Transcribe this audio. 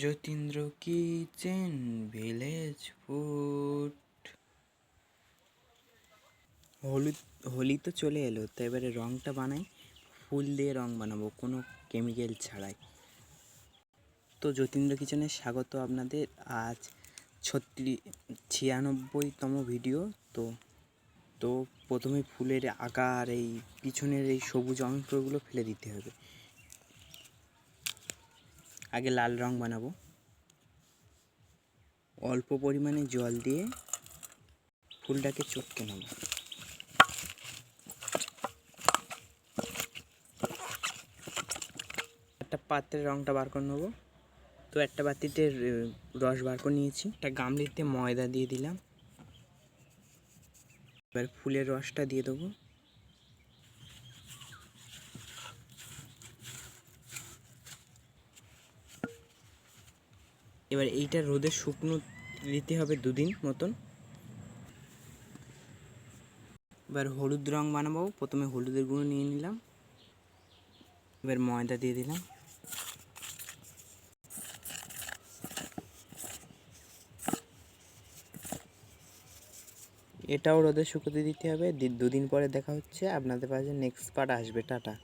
Jatindra kitchen village food হলুদ হোলি তো চলে এলো, তো এবারে রংটা বানাই, ফুল দিয়ে রং বানাবো, কোনো কেমিক্যাল ছাড়াই। তো যতীন্দ্র কিচেনে স্বাগত আপনাদের, আজ ছত্রিশ ছিয়ানব্বইতম ভিডিও তো তো প্রথমে ফুলের আকার, এই পিছনের এই সবুজ অংশগুলো ফেলে দিতে হবে। আগে লাল রং বানাবো। অল্প পরিমাণে জল দিয়ে ফুলটাকে চটকে নেব। একটা পাত্রে রংটা বার করে নেব। তো একটা বাতিতে রস বার করে নিয়েছি। একটা গামলিতে ময়দা দিয়ে দিলাম। এবার ফুলের রসটা দিয়ে দেবো। এবার এইটা রোদে শুকনো দিতে হবে দুদিন মতন। এবার হলুদ রং বানাবো। প্রথমে হলুদের গুঁড়ো নিয়ে নিলাম। এবার ময়দা দিয়ে দিলাম। এটাও রোদে শুকোতে দিতে হবে। দুদিন পরে দেখা হচ্ছে। আপনাদের পাশে নেক্সট পার্ট আসবে। টাটা।